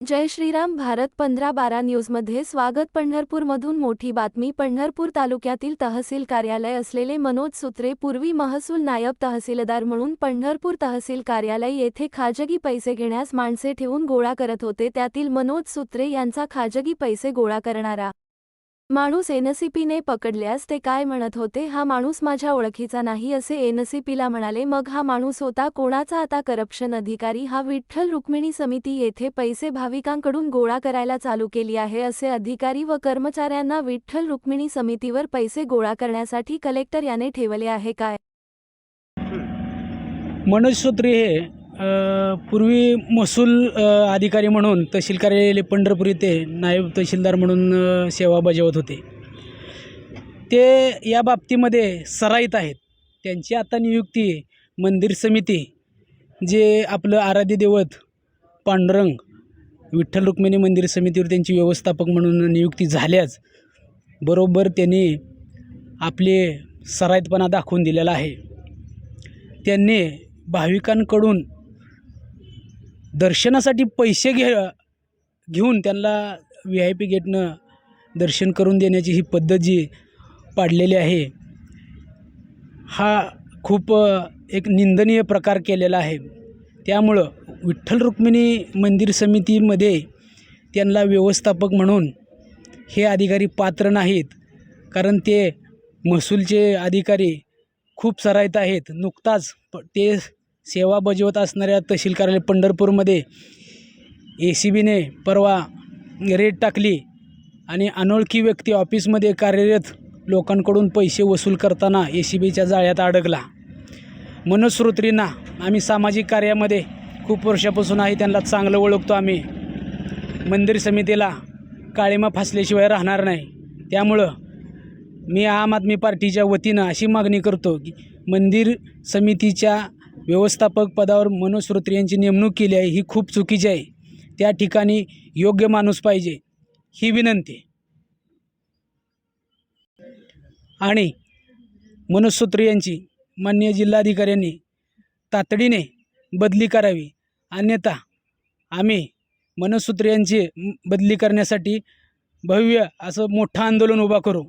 जय श्रीराम भारत पंधरा बारा न्यूजमध्ये स्वागत. पंढरपूरमधून मोठी बातमी पंढरपूर तालुक्यातील तहसील कार्यालय असलेले मनोज सुत्रे पूर्वी महसूल नायब तहसीलदार म्हणून पंढरपूर तहसील कार्यालय येथे खाजगी पैसे घेण्यास माणसे ठेवून गोळा करत होते. त्यातील मनोज सुत्रे यांचा खाजगी पैसे गोळा करणारा माणूस एनसीपीने पकडल्यास ते काय म्हणत होते? हा माणूस माझ्या ओळखीचा नाही असे एनसीपीला म्हणाले. मग हा माणूस होता कोणाचा? आता करप्शन अधिकारी. हा विठ्ठल रुक्मिणी समिती येथे पैसे भाविकांकडून गोळा करायला चालू केली आहे असे अधिकारी व कर्मचाऱ्यांना विठ्ठल रुक्मिणी समितीवर पैसे गोळा करण्यासाठी कलेक्टर याने ठेवले आहे काय? मनोज सूत्री हे पूर्वी महसूल अधिकारी म्हणून तहसील कार्यालय पंढरपूर येथे नायब तहसीलदार म्हणून सेवा बजावत होते. ते या बाबतीमध्ये सराईत आहेत. त्यांची आता नियुक्ती मंदिर समिती जे आपलं आराध्य दैवत पांडुरंग विठ्ठल रुक्मिणी मंदिर समितीवर त्यांची व्यवस्थापक म्हणून नियुक्ती झाल्याच बरोबर त्यांनी आपले सराईतपणा दाखवून दिलेला आहे. त्यांनी भाविकांकडून दर्शनासाठी पैसे घे घेऊन त्यांना व्ही आय पी गेटनं दर्शन करून देण्याची ही पद्धत जी पाडलेली आहे हा खूप एक निंदनीय प्रकार केलेला आहे. त्यामुळं विठ्ठल रुक्मिणी मंदिर समितीमध्ये त्यांना व्यवस्थापक म्हणून हे अधिकारी पात्र नाहीत कारण ते महसूलचे अधिकारी खूप सराईत आहेत. नुकताच प ते सेवा बजावत असणाऱ्या तहसील कार्यालय पंढरपूरमध्ये ए सी बीने परवा रेड टाकली आणि अनोळखी व्यक्ती ऑफिसमध्ये कार्यरत लोकांकडून पैसे वसूल करताना ए सी बीच्या जाळ्यात अडकला. मनोज श्रोत्रींना आम्ही सामाजिक कार्यामध्ये खूप वर्षापासून आहे त्यांना चांगलं ओळखतो आम्ही. मंदिर समितीला काळीमा फासल्याशिवाय राहणार नाही. त्यामुळं मी आम आदमी पार्टीच्या वतीनं अशी मागणी करतो की मंदिर समितीच्या व्यवस्थापक पदावर मनोज श्रोत्री यांची नेमणूक केली आहे ही खूप चुकीची आहे. त्या ठिकाणी योग्य माणूस पाहिजे ही विनंती आणि मनोज श्रोत्री यांची माननीय जिल्हाधिकाऱ्यांनी तातडीने बदली करावी. अन्यथा आम्ही मनोज यांची बदली करण्यासाठी भव्य असं मोठं आंदोलन उभा करू.